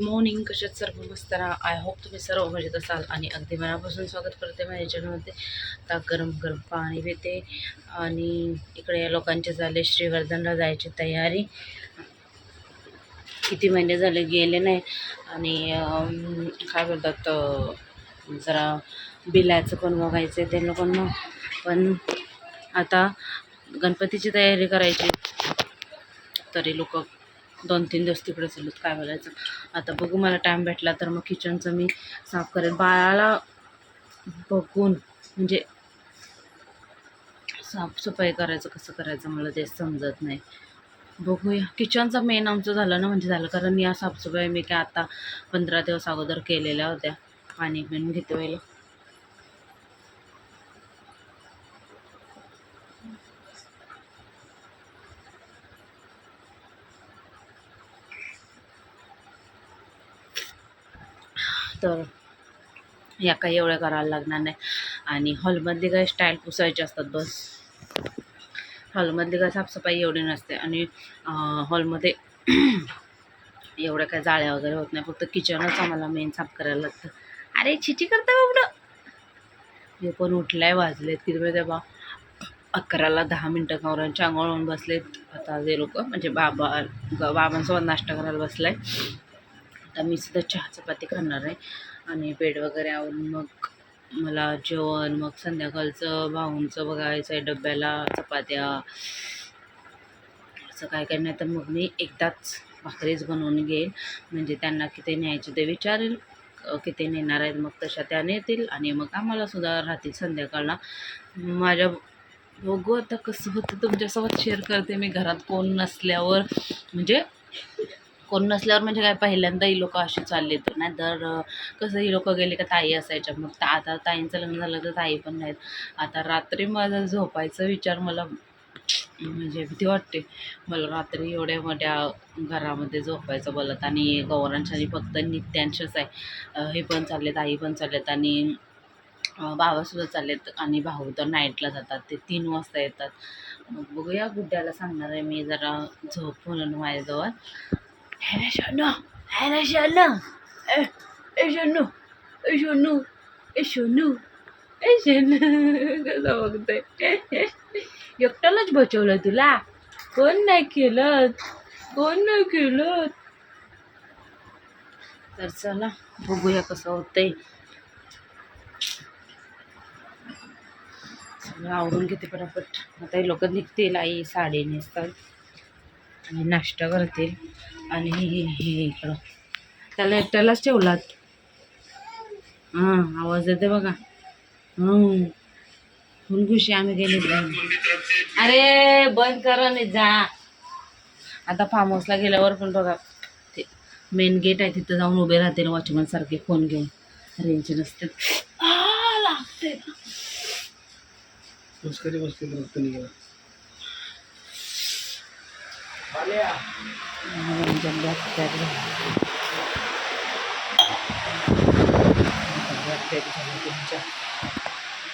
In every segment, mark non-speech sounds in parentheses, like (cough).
Morning कशात सर्व मस्त राहा आय होप तुम्ही सर्व मजेत असाल आणि अगदी मनापासून स्वागत करते माझ्या चॅनलमध्ये. आता गरम गरम पाणी पिते आणि इकडे या लोकांचे झाले श्रीवर्धनला जायची तयारी. किती महिने झाले गेले नाही आणि काय बोलतात जरा बिलाचं पण बघायचं आहे ते लोकांना. पण आता गणपतीची तयारी करायची. तरी लोक दोन तीन दिवस तिकडे चालत काय बोलायचं? आता बघू मला टाईम भेटला तर मग किचनचं मी साफ करेन. बाळाला बघून म्हणजे साफसफाई करायचं कसं करायचं मला ते समजत नाही. बघूया. किचनचं मेन आमचं झालं ना म्हणजे झालं. कारण या साफसफाई मी काय आता पंधरा दिवस अगोदर केलेल्या होत्या. पाणी पिऊन घेते वेळेला तर या काही एवढ्या करायला लागणार नाही. आणि हॉलमधली काय स्टाईल पुसायचे असतात बस. हॉलमधली काय साफसफाई एवढी नसते आणि हॉलमध्ये (clears throat) एवढ्या काय जाळ्या वगैरे होत नाही. फक्त किचनच आम्हाला मेन साफ करायला लागतं. अरे छिची करता एवढं हे पण उठलाय वाजलेत किती वेळ तेव्हा? अकराला दहा मिनटं गौरांच्या आंघोळ होऊन बसलेत. आता जे लोक म्हणजे बाबा ग- बाबांसोबत नाश्ता करायला बसलाय. आता मी सुद्धा चहा चपाती खाणार आहे. आणि बेड वगैरे आवरून मग मला जेवण मग संध्याकाळचं भाऊंचं बघायचं आहे डब्याला चपात्या. असं काय काय नाही तर मग मी एकदाच भाकरीच बनवून घेईन. म्हणजे त्यांना किती न्यायचे ते विचारेल किती नेणार आहेत मग तशा त्या नेतील. आणि मग आम्हाला सुद्धा राहतील संध्याकाळला. माझ्या बघू आता कसं होतं तुमच्यासोबत शेअर करते मी. घरात कोण नसल्यावर. म्हणजे कोण नसल्यावर म्हणजे काय पहिल्यांदा ही लोक अशी चालली तर नाही तर कसं ही लोक गेले का ताई असायच्या. मग ता आता ताईंचं लग्न झालं तर ताई पण नाहीत. आता रात्री माझा झोपायचा विचार मला म्हणजे भीती वाटते. मला रात्री एवढ्या मोठ्या घरामध्ये झोपायचं बोलत आणि गौरांच्या आणि फक्त नित्यांशच आहे. हे पण चाललेत आई पण चाललेत आणि बाबासुद्धा चाललेत आणि भाऊ तर नाईटला जातात. ते तीन वाजता येतात. मग बघूया गुड्ड्याला सांगणार आहे मी. जरा झोप म्हणून माझ्याजवळ. है ना शोनू है ना शोनू ए ए शोनू ए शोनू ए शोनू ए शोनू कसं बघतंय एकट्यालाच बचवलं तुला. कोण नाही केलं कोण नाही केलं तर चला बघूया कसं होतंय. आवरून घेते पटापट. आता हे लोक निघतील आई साडी नेसतात. नाश्ता करतील. आणि हे हे इकडं. त्याला एकट्यालाच ठेवलात. हां आवाज येते बघा. हं खुशी आम्ही गेले अरे बंद करा नाही जा. आता फार्म हाऊसला गेल्यावर पण बघा ते मेन गेट आहे तिथं जाऊन उभे राहते ना वॉचमन सारखे फोन घेऊन. रेंज नसते लागते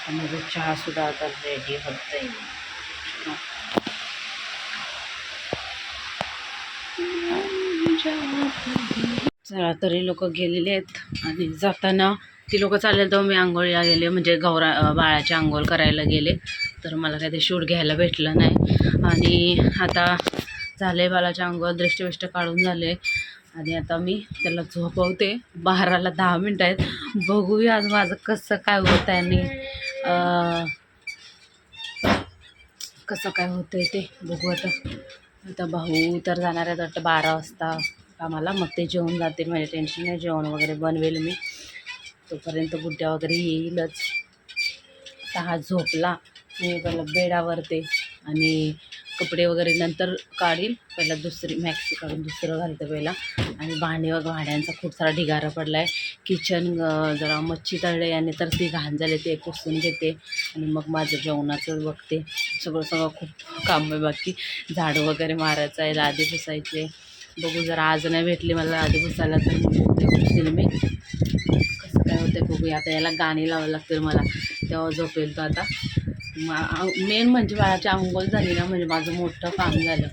माझा चहा सुद्धा आता रेडी होतोय चला तरी लोक गेलेले आहेत आणि जाताना ती लोक चालले तर हो, मी आंघोळीला गेले म्हणजे गौरा बाळाची आंघोळ करायला गेले. तर मला काही ते शूट घ्यायला भेटलं नाही. आणि आता झाले बालाच्या अंगावर दृष्टिविष्ट काढून झाले. आणि आता मी त्याला झोपवते. बाराला दहा मिनटं आहेत. बघूया आज माझं कसं काय होत आहे आणि कसं काय होतं आहे ते बघू आता. आता भाऊ तर जाणार आहेत वाटतं बारा वाजता कामाला. मग ते जेवण जातील. म्हणजे माझे टेन्शन नाही. जेवण वगैरे बनवेल मी. तोपर्यंत गुड्ड्या वगैरे येईलच. आता हा झोपला. मी त्याला बेडावरते. आणि कपडे वगैरे नंतर काढील पहिला दुसरी मॅक्सी काढून दुसरं घालते पहिला. आणि भांडे व भांड्यांचा खूप सारा ढिगारा पडला आहे किचन जरा मच्छी तळले आणि तर ती घाण झाले ते पुसून घेते. आणि मग माझं जेवणाचं बघते. सगळं सगळं खूप काम आहे बाकी. झाडं वगैरे मारायचं आहे लादी पुसायचे. बघू जरा आज नाही भेटली मला आधी पुसायला तर पुसेल ते मी. कसं काय होतं बघूया. आता याला गाणी लावावं लागतील मला. तेव्हा झोपेल तो आता. मेन म्हणजे बाळाची आंघोळ झाली ना म्हणजे माझं मोठं काम झालं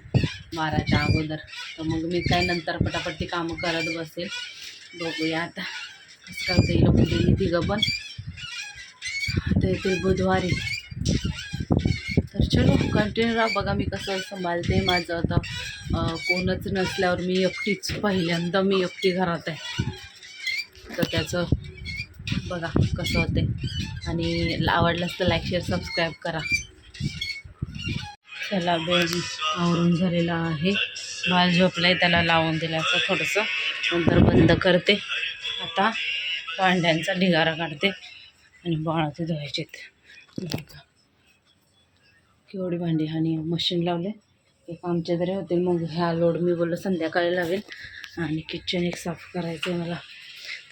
बाराच्या अगोदर. तर मग मी काय नंतर पटापट ती कामं करत बसेल. बघूया आता कसं काय येईल. कुठेही तिघं पण. आता येते बुधवारी. तर चलो कंटिन्यू राहा. बघा मी कसं सांभाळते माझं आता. कोणच नसल्यावर मी एकटीच. पहिल्यांदा मी एकटी घरात आहे. तर त्याचं बघा कसं होते. आणि आवडलंच तर लाईक शेअर सबस्क्राईब करा. त्याला बेड आवरून झालेला आहे. बाल आहे त्याला लावून दिलं असं थोडंसं. नंतर बंद करते. आता भांड्यांचा ढिगारा काढते. आणि बाळाचे धुवायचे बघा. केवढी भांडी आणि मशीन लावले. एक आमच्या तरी होते मग ह्या लोड मी बोललो संध्याकाळी लावेल. आणि किचन एक साफ करायचं आहे मला.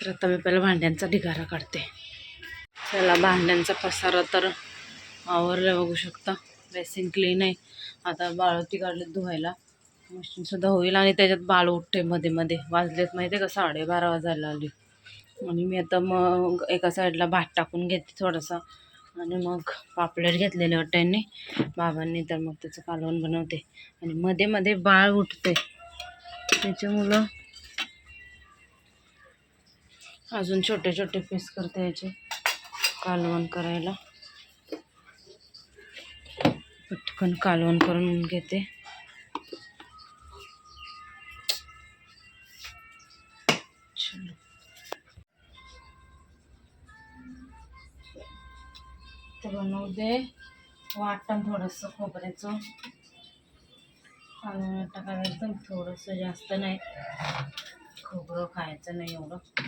तर आता मी पहिला भांड्यांचा ढिगारा काढते. चला भांड्यांचा पसारा तर आवरला बघू शकता. बेसिन क्लीन आहे. आता बाळवती काढले धुवायला. मशीनसुद्धा होईल आणि त्याच्यात बाळ उठते मध्ये मध्ये. वाजलेत माहिती आहे का? साडेबारा वाजायला आली. आणि मी आता मग एका साईडला भात टाकून घेते थोडासा. आणि मग पापलेट घेतलेले वाट्यांनी. बाबांनी तर मग त्याचं कालवण बनवते. आणि मध्ये मध्ये बाळ उठते. त्याच्यामुळं अजून छोटे छोटे पीस करते याचे. कालवण करायला. पटकन कालवण करून घेते. तर बनवू दे. वाटण थोडंसं खोबऱ्याचं. कालवण टाकायचं थोडंसं जास्त नाही. खोबरं खायचं नाही एवढं.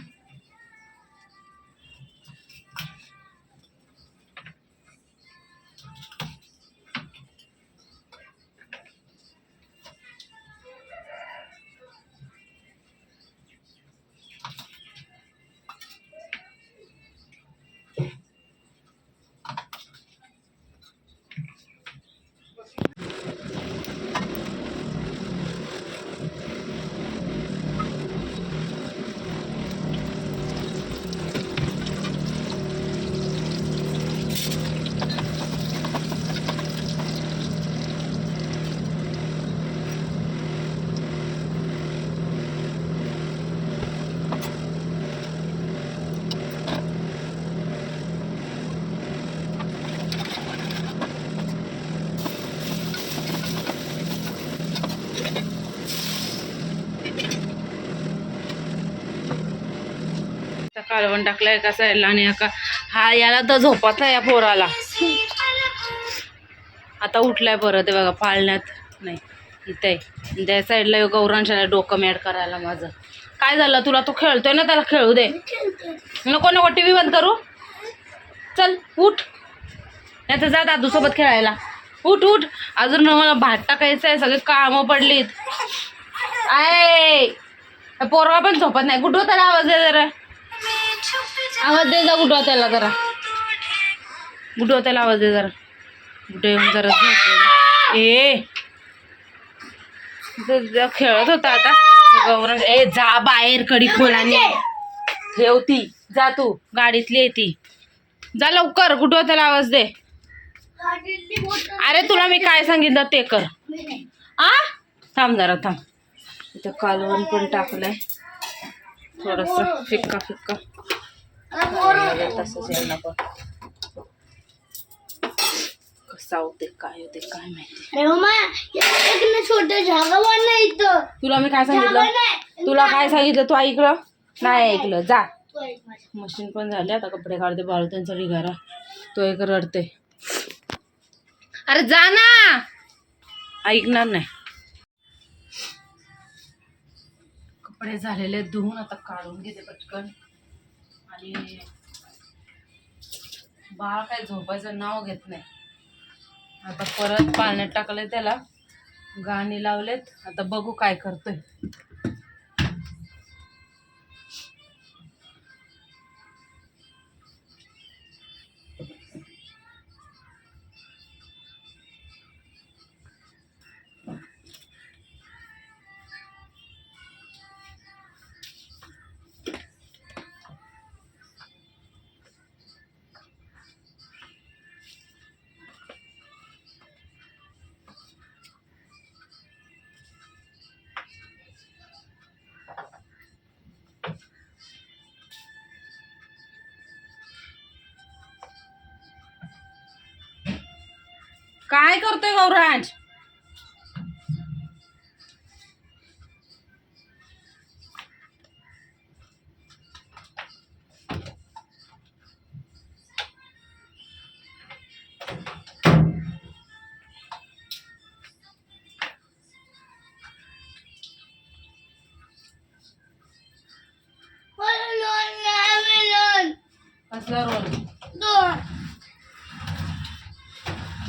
कालवण टाकलं एका साईडला आणि एका हा याला तर झोपत आहे या पोराला. आता उठलाय परत बघा पाळण्यात नाही इथे त्या साईडला गौरांच्या डोकं मॅड करायला माझं. काय झालं तुला तू खेळतोय ना त्याला खेळू दे. नको नको टी व्ही बंद करू. चल उठ. नाही तर जा दादूसोबत खेळायला. उठ उठ. अजून मला भात टाकायचं आहे सगळे कामं पडलीत. आय! पोरवा पण झोपत नाही. कुठं त्याला आवाज आहे जरा आवाज दे जा गुडवा त्याला जरा. गुडवा त्याला आवाज दे जरा. गुडे येऊन जरा. ए. खेळत होता आता ए जा बाहेर कडी खोलाने. ठेवती जा तू गाडीतली आहे ती. जा लवकर गुडवा त्याला आवाज दे. अरे तुला मी काय सांगितलं ते कर. आ? थांब जरा थांब. इथं कालवण पण टाकलंय. थोडस फिक्का फिक्का. तसंच कसा होते काय होते काय माहिती. छोटं तुला मी काय सांगितलं? तुला काय सांगितलं? तू ऐकलं? नाही. ऐकलं. जा. मशीन पण झाले आता कपडे काढते बाळू त्यांचा निघारा तो एक रडते अरे जा ना! ऐकणार नाही. कपडे झालेले धुवून आता काढून घेते पटकन. आणि बाळ काय झोपायचं नाव घेत नाही. आता परत पाण्यात टाकलंय त्याला. गाणी लावलेत. आता बघू काय करतोय.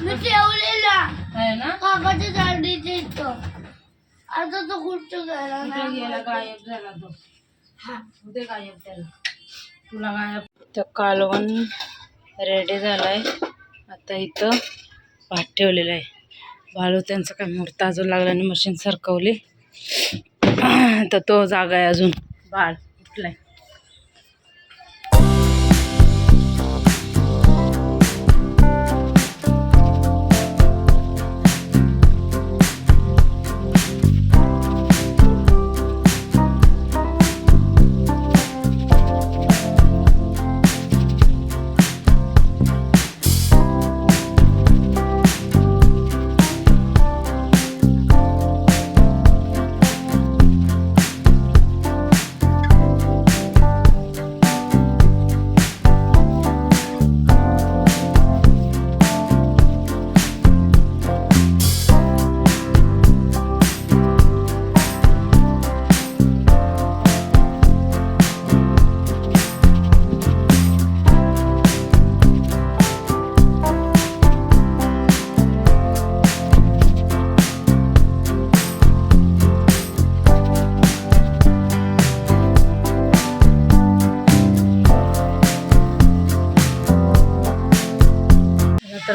मी ठेवलेला. आहे ना? काकाच्या झाडीचे इथं. आता तो कुठं गेला कुठे गेला नाही गायब झाला तो. हा. कुठे गायब त्याला तुला गायब. तर कालवण रेडी झालाय. आता इथं भात ठेवलेला आहे. बाळू त्यांचा काय मुहूर्त अजून लागला आणि मशीन सरकवली. तर तो जागा आहे अजून. बाळ उठलाय.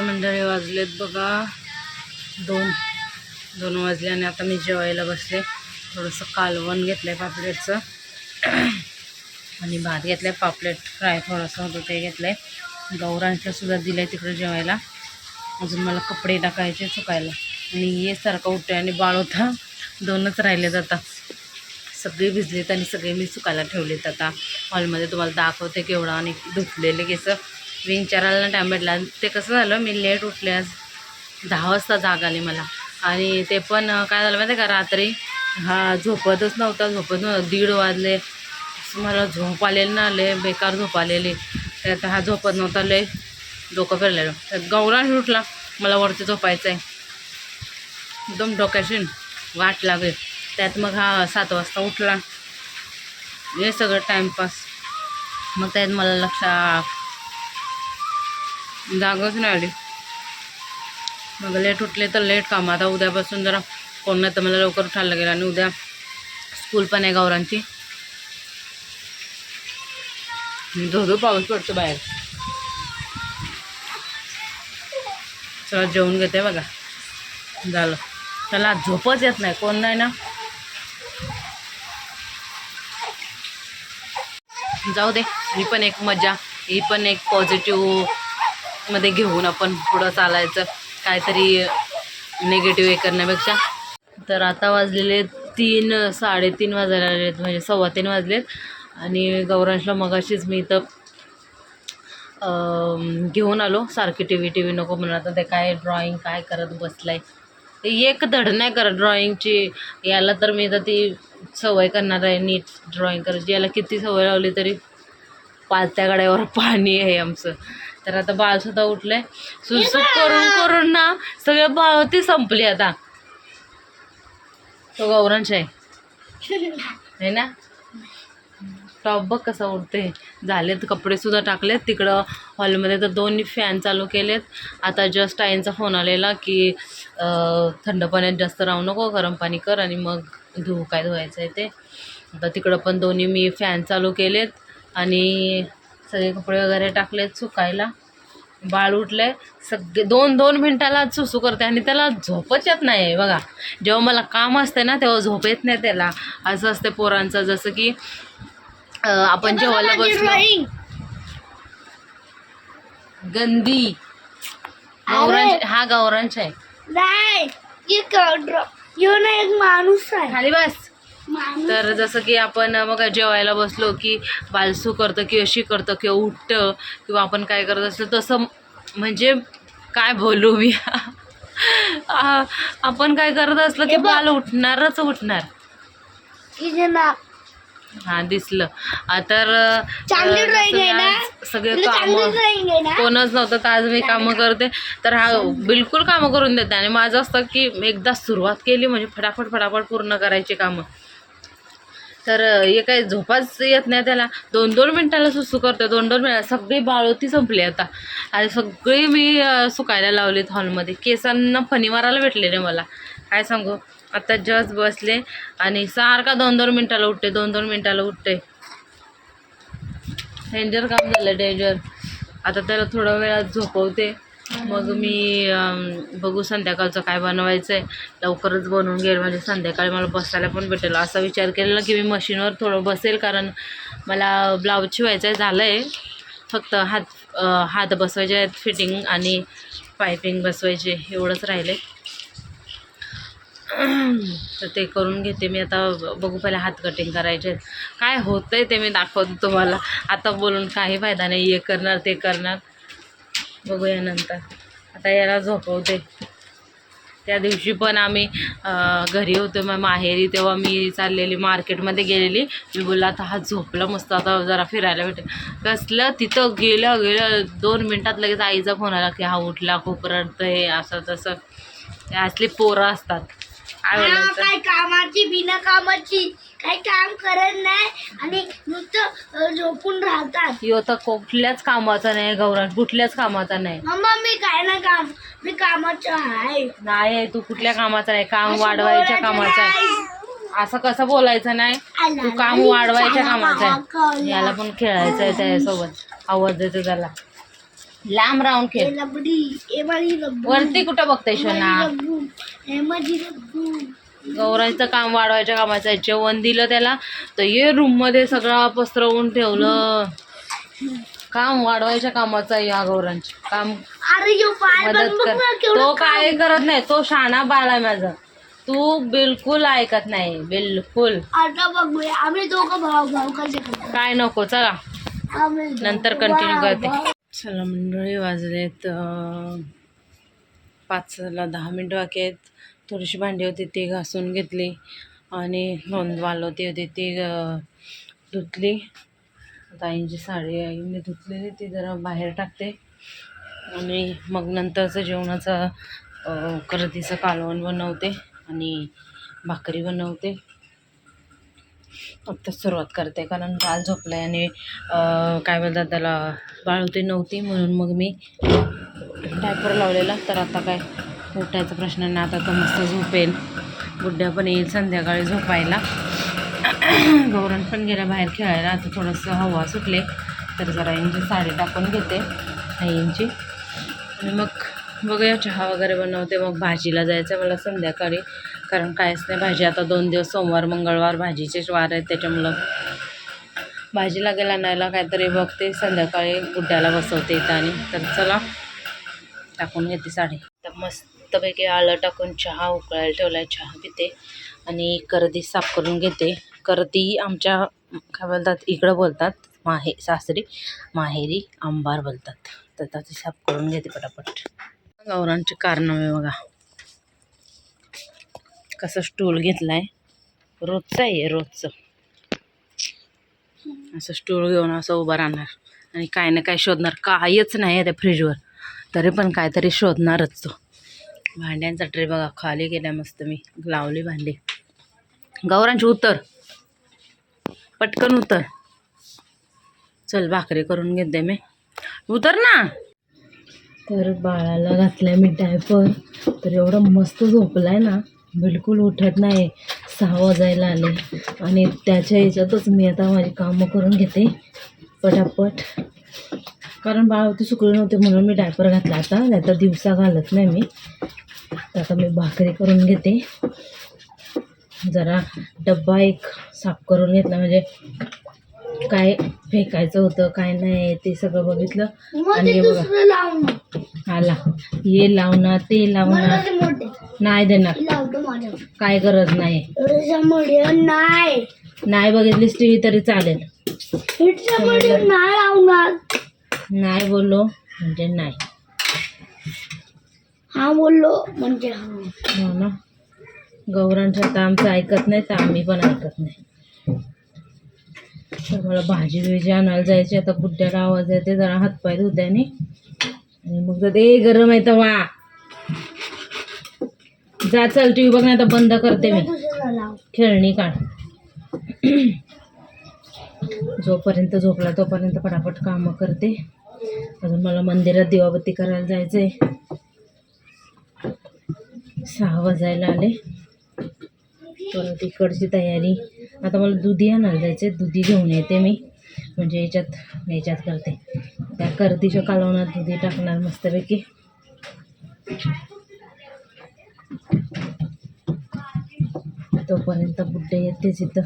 मंडळी वाजलेत बघा. दोन दोन वाजले आणि आता मी जेवायला बसले. थोडंसं कालवण घेतलं आहे पापलेटचं. आणि भात घेतलं आहे पापलेट फ्राय थोडंसं होतं ते घेतलं आहे गौरांच्या सुद्धा दिलं आहे तिकडे जेवायला. अजून मला कपडे टाकायचे सुकायला. आणि हे सारखं उठते आणि बाळ होता. दोनच राहिलेत आता. सगळे भिजलेत आणि सगळे मी सुकायला ठेवलेत आता. हॉलमध्ये तुम्हाला दाखवते केवढा आणि धुतलेले केसं. विंचारायला टाईम भेटला ते कसं झालं मी लेट उठले आज दहा वाजता जाग आली मला. आणि ते पण काय झालं माहिती आहे का रात्री? हा झोपतच नव्हता झोपत नव्हता. दीड वाजले. असं मला झोप आलेली ना लय बेकार झोप आलेली. त्यात हा झोपत नव्हता लय डोकं फिरलेलं. त्यात गौरांश उठला. मला वरती झोपायचं आहे एकदम डोक्याशी वाट लागेल. त्यात मग हा सात वाजता उठला. हे सगळं टाईमपास मग त्यात मला लक्षात जागच नाही आली. मग लेट उठले तर लेट काम. आता उद्यापासून जरा कोण नाही तर मला लवकर उठायला लागेल आणि उद्या स्कूल पण आहे गौरांची धोधो पाऊस पडतो बाहेर. चला जेवून घेते बघा. झालं. त्याला झोपच येत नाही. कोण नाही ना? जाऊ दे. ही पण एक मजा. ही पण एक पॉझिटिव्ह मध्ये घेऊन आपण पुढं चालायचं. काहीतरी निगेटिव्ह हे करण्यापेक्षा. तर आता वाजलेले तीन साडेतीन वाजायला आलेत. म्हणजे सव्वा तीन वाजलेत. आणि गौरांशला मगाशीच मी इथं घेऊन आलो. सारखी टी व्ही टी व्ही नको म्हणून. आता ते काय ड्रॉइंग काय करत बसलाय. ते एक धड नाही करत ड्रॉइंगची याला तर मी तर ती सवय करणार आहे. नीट ड्रॉइंग करायची. याला किती सवय लावली तरी पालत्या गड्यावर पाणी आहे आमचं. तर आता बाळसुद्धा उठलंय. सुसुक करून करून ना सगळे बाळ ती संपली आता. तो गौरांश आहे. ना? टॉप बघ कसा उडते झालेत कपडे सुद्धा टाकलेत. तिकडं हॉलमध्ये तर दोन्ही फॅन चालू केलेत. आता जस्ट आईंचा फोन आलेला की थंड पाण्यात जास्त राहू नको गरम पाणी कर आणि मग धुवू काय धुवायचं आहे ते. आता तिकडं पण दोन्ही मी फॅन चालू केलेत. आणि सगळे कपडे वगैरे टाकलेत सुकायला. बाळ उठले सगळे दोन दोन मिनटाला सुसू करते आणि त्याला झोपच येत नाही बघा. जेव्हा मला काम असते ना तेव्हा झोप येत नाही त्याला. असं असते पोरांचं जसं की आपण जेवायला बसलो. गंदी. गौरांश हा गौरांश आहे. नाही एक माणूस आहे. खाली बस. तर जसं की आपण मग जेवायला बसलो की बालसू करतं की अशी करतं किंवा उठतं किंवा आपण काय करत असलो तसं म्हणजे काय बोलू मी? आपण काय करत असलं की बाल उठणारच उठणार. हा दिसलं. तर सगळे तुला काम कोणच नव्हतं तर आज मी कामं करते. तर हा बिलकुल कामं करून देते. आणि माझं असतं की एकदा सुरुवात केली म्हणजे फटाफट फटाफट पूर्ण करायची कामं. तर हे काय झोपाच येत नाही त्याला. दोन दोन मिनटाला सुसू करतो दोन दोन मिनिट सगळी बाळोती संपली आता. आणि सगळी मी सुकायला लावलीत हॉलमध्ये. केसांना फणी मारायला भेटले रे मला. काय सांगू? आता जस्ट बसले आणि सारखा दोन दोन मिनटाला उठते. दोन दोन मिनटाला उठते. डेंजर काम झालं. डेंजर आता त्याला थोडा वेळात झोपवते. मग मी बघू संध्याकाळचं काय बनवायचं आहे लवकरच बनवून घेईल म्हणजे संध्याकाळी मला बसायला पण भेटेल. असा विचार केलेला की मी मशीनवर थोडं बसेल कारण मला ब्लाऊज शिवायचं आहे झालं आहे फक्त हात हात बसवायचे आहेत फिटिंग आणि पायपिंग बसवायचे एवढंच राहिले तर ते करून घेते मी. आता बघू पहिले हात कटिंग करायचे काय होतं आहे ते मी दाखवतो तुम्हाला. आता बोलून काही फायदा नाही. हे करणार ते करणार. बघूया नंतर. आता याला झोपवते. त्या दिवशी पण आम्ही घरी होतो मग माहेरी तेव्हा मी चाललेली मार्केटमध्ये गेलेली. मी बोलला आता हा झोपला मस्त आता जरा फिरायला भेटेल. कसलं तिथं गेलं गेलं दोन मिनटात लगेच आईचा फोन आला की हा उठला खूप रडतंय असं तसं. ते असली पोरं असतात. काय कामाची बिना कामाची काही काम करत नाही आणि नुसतं झोपून राहतात. यो तर कुठल्याच कामाचा नाही गौराज कुठल्याच कामाचा नाही. मम्मा मी काय ना काम मी कामाचं आहे. नाही तू कुठल्या कामाचा नाही. काम असं वाढवायच्या बोलायचं कामाचं आहे. असं कसं बोलायचं नाही? आला, तू काम वाढवायच्या चला, कामाचं आहे. याला पण खेळायचं आहे त्याच्यासोबत. आवाज देतो त्याला. लांब राहून खेळ. लबडी माझी वरती कुठं बघताय ए शोना? माझी गौराचं काम वाढवायच्या कामाचं आहे. जेवण दिलं त्याला तर ये रूममध्ये सगळं पसरवून ठेवलं. काम वाढवायच्या कामाचं आहे या गौरांचे. काम मदत कर. तो काय करत नाही. तो शाणा बाळ आहे माझा. तू बिलकुल ऐकत नाही. बिलकुल. आता बघूया. आम्ही काय नको चला. नंतर कंटिन्यू करते. चला मंडळी वाजलेत पाचला दहा मिनटं बाकी आहेत. थोडीशी भांडी होती ती घासून घेतली आणि नोंद होती होती ती धुतली. ताईंची साडी आईने धुतलेली ती जरा बाहेर टाकते. आणि मग नंतरचं जेवणाचं करतीचं कालवण बनवते आणि भाकरी बनवते. आत्ताच सुरुवात करते कारण बाळ झोपलं आहे आणि काय बोलतात त्याला बाळवती नव्हती म्हणून मग मी डायपर लावलेला. तर आता काय उठायचा प्रश्न नाही. आता तर मस्त झोपेल. गुड्ड्या पण येईल संध्याकाळी झोपायला. गौरण पण गेलं बाहेर खेळायला. आता थोडंसं हवा सुटले तर जरा यांची साडी टाकून घेते आईंची. आणि मग बघूया चहा वगैरे बनवते. मग भाजीला जायचं आहे मला संध्याकाळी. कारण कायच नाही भाजी. आता दोन दिवस सोमवार मंगळवार भाजीचेच वार आहेत त्याच्यामुळं भाजी लागेल आणायला. काहीतरी बघते. संध्याकाळी गुड्ड्याला बसवते इथं आणि. तर चला टाकून घेते साडी. तर मस्त मस्तपैकी आलं टाकून चहा उकळायला ठेवला आहे चहा पिते आणि करदी साफ करून घेते. करदी आमच्या काय बोलतात इकडं बोलतात माहे सासरी माहेरी आंबार बोलतात. तर आता ती साफ करून घेते पटापट. गौरांचे कारनामे बघा. कसं स्टूल घेतला आहे रोजचं आहे रोजचं. असं स्टूल घेऊन असं उभं राहणार. आणि काय ना काय शोधणार. काहीच नाही आहे त्या फ्रीजवर तरी पण काहीतरी शोधणारच तो. भांड्यांचा ट्रे बघा खाली गेला मस्त मी. लावली भांडी. गौरांची उतर. पटकन उतर. चल भाकरी करून घेते मी. उतर ना. तर बाळाला घातलाय मी डायपर तर एवढं मस्त झोपलाय ना बिलकुल उठत नाही. सहा वाजायला आले. आणि त्याच्या याच्यातच मी आता माझी कामं करून घेते. पटापट. कारण बाळावरती सुकले नव्हते म्हणून मी डायपर घातला आता. नाही तर दिवसा घालत नाही मी. आता मी भाकरी करून घेते. जरा डब्बा एक साफ करून घेतला. म्हणजे काय फेकायचं होतं काय नाही ते सगळं बघितलं. आणि हे बघा. लावणं आला. हे लावणार ते मोठे. नाही देणार. काय गरज नाही. नाही. नाही बघितलीस टी व्ही तरी चालेल. हिटच्यामुळे नाही लावणार. नाही बोललो म्हणजे नाही. हा बोललो म्हणजे हो. ना. गौरांच्या आता आमचं ऐकत नाही तर आम्ही पण ऐकत नाही. तर मला भाजी बिजी आणायला जायची आता बुड्ड्याला आवाज येते जरा हातपाय धुत्याने आणि मग ते गरम आहे तर वा. जा चल टी व्ही बघ नाही तर बंद करते मी. खेळणी काढ. जोपर्यंत झोपला तोपर्यंत पटापट कामं करते. अजून मला मंदिरात दिवाबत्ती करायला जायचंय. सहा वाजायला आले. परत इकडची तयारी. आता मला दुधी आणायला जायचं दुधी घेऊन येते मी. म्हणजे याच्यात याच्यात करते. त्या करतीच्या कालवणात दुधी टाकणार मस्तपैकी. तोपर्यंत बुड्डे येतेच इथं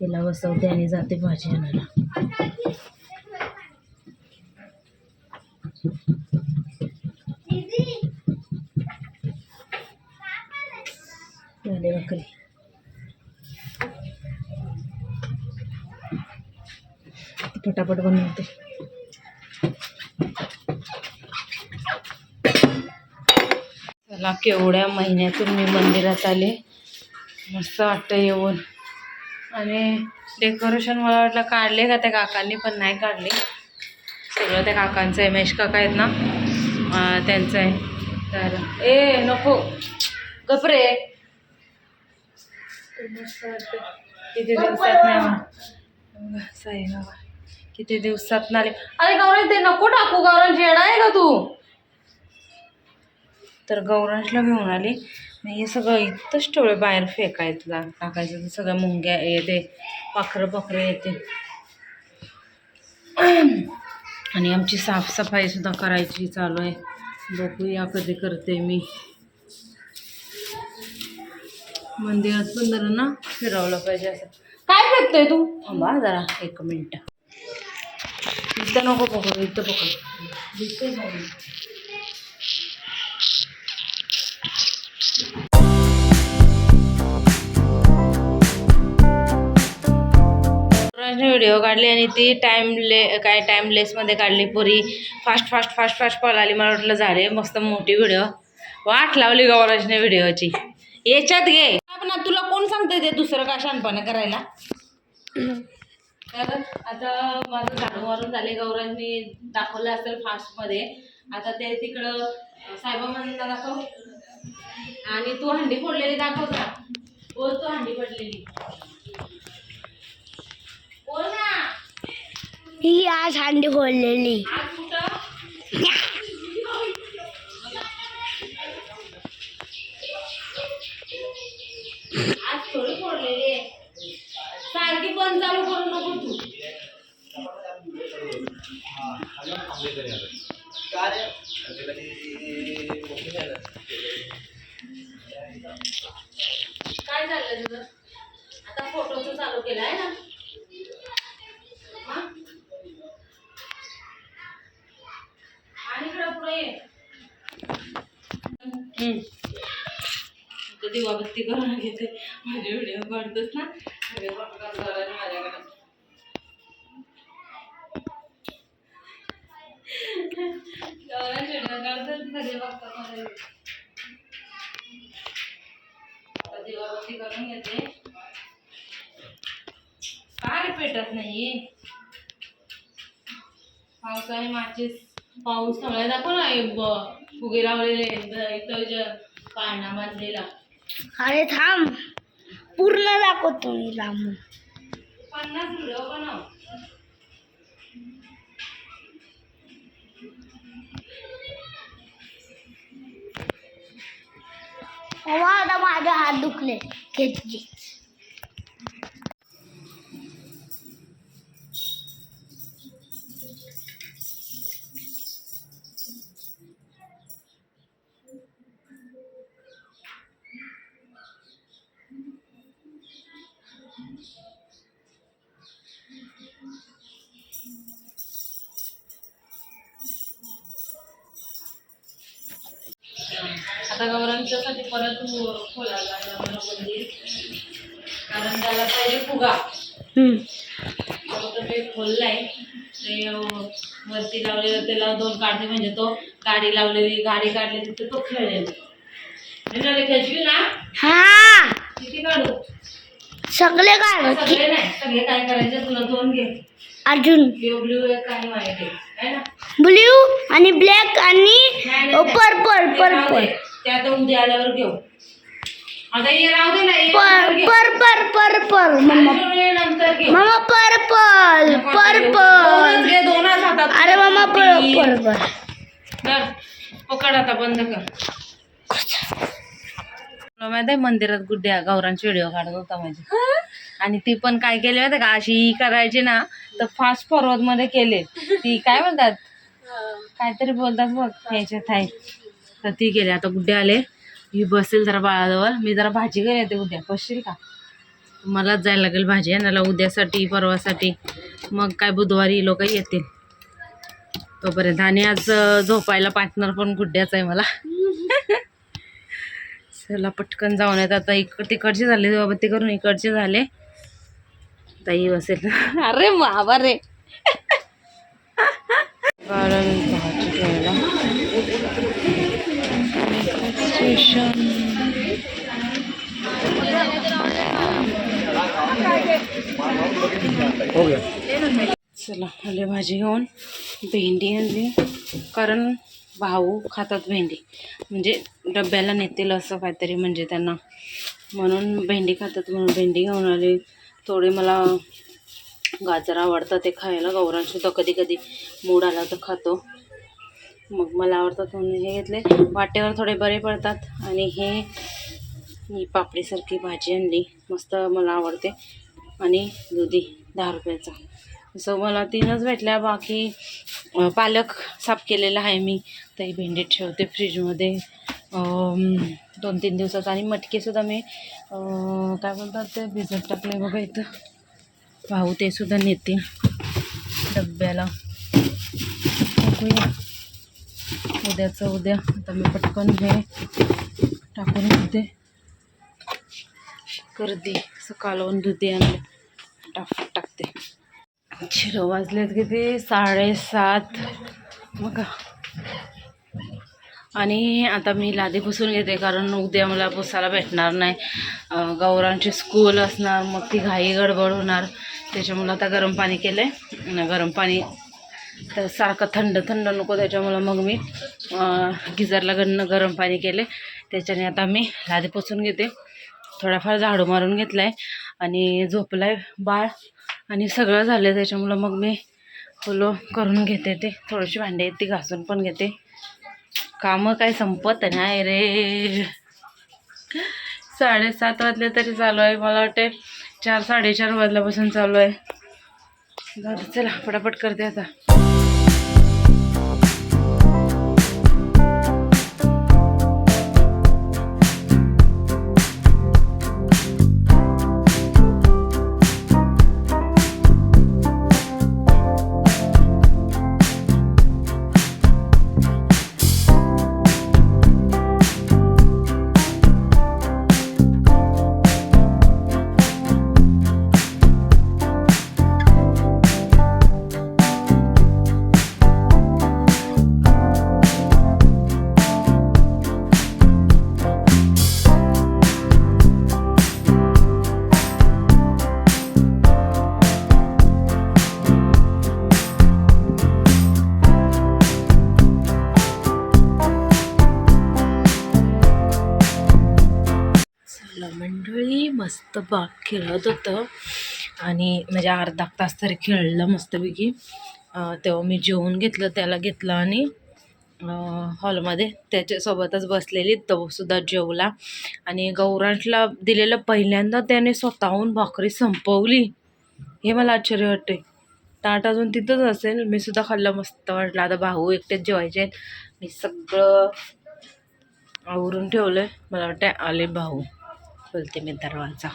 तिला बसवते आणि जाते भाजी आणायला. झाले भाकरी पटापट बनवते. चला केवढ्या महिन्यातून मी मंदिरात आले. मस्त वाटतं येऊन. आणि डेकोरेशन मला वाटलं काढले का त्या काकांनी पण नाही काढले. सगळं त्या काकांचं आहे महेश काका आहेत ना? त्यांचं आहे. तर ए नको. गपरे मस्त वाटतं किती दिवसात नाही साई बाबा किती दिवसात आले. अरे गौरव ते नको टाकू. गौरव येणार आहे का तू? तर गौरांशला घेऊन आली. हे सगळं इथंच ठेवलं बाहेर फेकायचं टाकायचं तर सगळ्या मुंग्या येते पाखरं पाखरं येते. आणि आमची साफसफाई सुद्धा करायची चालू आहे. बघूया कधी करते मी. मंदिरात पण जरा फिरवलं पाहिजे असं. काय फेकतोय तू? थांबा जरा एक मिनटं. इथं नको पकडू इथं पकडू. दिसतंय व्हिडिओ काढली आणि ती टाइमले काय टाईमलेसमध्ये काढली पुरी. फास्ट फास्ट फास्ट फास्ट पळाली. मला वाटलं झाले मस्त मोठी व्हिडिओ वाट लावली गौराजने व्हिडिओची याच्यात घे. पण आता तुला कोण सांगतंय ते दुसरं काय शानपणा करायला? तर आता माझं झाडू मारून झाले गौरांनी दाखवलं असेल फास्टमध्ये आता ते तिकडं साईबाबांना दाखव आणि तू हंडी फोडलेली दाखव का बोल तू हंडी पडलेली बोल ना. ही आज हांडी फोडलेली. आज कुठं? (laughs) आज थोडी फोडलेली आहे सारखी पण चालू करू नको तू. काय झालं तुझं? आता फोटोचं चालू केलं आहे ना? आता करून घेते. माझे व्हिडिओ काढतोस ना? माझ्याकडे. व्हिडिओ सगळे बघतात माझे आता दिवाबत्ती करून घेते. काय पेटत नाही? पावसाने माचीस. पाऊस सगळ्या दाखव ना फुगे लावलेले इथं पाळणा बांधलेला. अरे थांब. पूर्ण दाखवतो मी लांबून. पन्नास व्हिडिओ बनव. बाबा आता माझे हात दुखले. घेतली आता गौरांच्यासाठी परत खोलायला लागलं मला मंदिर कारण त्याला पाहिजे फुगा. ते खोललाय. ते वरती लावलेलं त्याला दोन काढते म्हणजे तो गाडी लावलेली गाडी काढली तिथे तो खेळलेला. म्हणजे खेळशील ना? हा. किती काढू? सगळे काय सगळे नाही सगळे काय करायचे? तुला दोन घे. अजून. ब्ल्यू ब्ल्यू एक आणि व्हाईट है ना? ब्ल्यू आणि ब्लॅक आणि पर्पल पर्पल. ते आता उद्या आल्यावर घेऊ. आता राहू दे ना पर मम्मा. नंतर मम्मा पर्पल पर्पल. दोनच घे दोनच हातात अरे मम्मा तीन. पर्पल. धर, पकड आता बंद कर. तुला माहिती आहे मंदिरात गुड्ड्या गौरांची व्हिडिओ काढत होता माझी. आणि ती पण काय केली माहिती का? अशी करायची ना तर फास्ट फॉरवर्डमध्ये केले. ती काय म्हणतात काहीतरी बोलतात बघ ह्याच्यात आहे. तर ती गेली. आता गुड्डे आले. ही बसेल जरा बाळाजवळ. मी जरा भाजी घेऊन येते उद्या. बसशील का? मलाच जायला लागेल भाजी आणायला उद्यासाठी परवासाठी. मग काय बुधवारी लोक येतील. तोपर्यंत. आणि आज झोपायला पार्टनर पण गुड्ड्याच आहे मला. (laughs) चला पटकन जाऊन येत. आता इकड तिकडचे झाले. ते करून इकडचे झाले. ताई बसेल. (laughs) अरे बाबा रे. (laughs) कारण भाजी घ्यायला. स्टेशन चला आले भाजी घेऊन. भेंडी आणली. कारण भाऊ खातात भेंडी. म्हणजे डब्याला नेतील असं काहीतरी म्हणजे त्यांना. म्हणून भेंडी खातात म्हणून भेंडी घेऊन आले. थोडे मला गाजर आवडतं ते खायला. गौरांसुद्धा कधी कधी मूड आला तर खातो. मग मला आवडतात म्हणून हे घेतले. वाटेवर थोडे बरे पडतात आणि हे ही पापडीसारखी भाजी आणली. मस्त मला आवडते. आणि दुधी दहा रुपयाचा. असं मला तीनच भेटल्या. बाकी पालक साफ केलेला आहे मी. तर भेंडी ठेवते फ्रीजमध्ये. दोन तीन दिवसात. आणि मटकेसुद्धा मी काय बोलतात ते? भिजत टाकले बघा इथं. भाऊ ते सुद्धा नेतील डब्याला. बघूया. उद्याचं उद्या. आता मी पटकन हे टाकून घेते. गर्दी. सकाळून दुधी आणले. टाक टाकते. झिरो वाजलेत किती? साडेसात. बघा. आणि आता मी लादी पुसून घेते कारण उद्या मला पुसायला भेटणार नाही. गौरांची स्कूल असणार मग ती घाई गडबड होणार. त्याच्यामुळं आता गरम पाणी केलं आहे गरम पाणी तर सारखं थंड थंड नको त्याच्यामुळं मग मी गिजरला गिझरला गन्न गरम पाणी केले. त्याच्याने आता मी लादी पुसून घेते. थोडाफार झाडू मारून घेतला आहे आणि झोपला आहे बाळ आणि सगळं झालं त्याच्यामुळं मग मी फुलं करून घेते ते. थोडीशी भांडी आहेत ती घासून पण घेते. कामं काय संपत नाही रे. साडेसात वाजले तरी चालू आहे मला वाटते चार साडेचार वाजल्यापासून चालू आहे. जाऊ चला पटापट करते आता. मस्त बाग खेळत होतं. आणि म्हणजे अर्धा तास तरी खेळलं मस्तपैकी. तेव्हा मी जेवून घेतलं त्याला घेतलं आणि हॉलमध्ये त्याच्यासोबतच बसलेली. तोसुद्धा जेवला. आणि गौरांशला दिलेलं पहिल्यांदा त्याने स्वतःहून भाकरी संपवली. हे मला आश्चर्य वाटते ताट अजून तिथंच असेल. मी सुद्धा खाल्लं मस्त वाटलं. आता भाऊ एकटेच जेवायचे आहेत. मी सगळं आवरून ठेवलं आहे मला वाटतं आले भाऊ. बोलते मी दरवाजा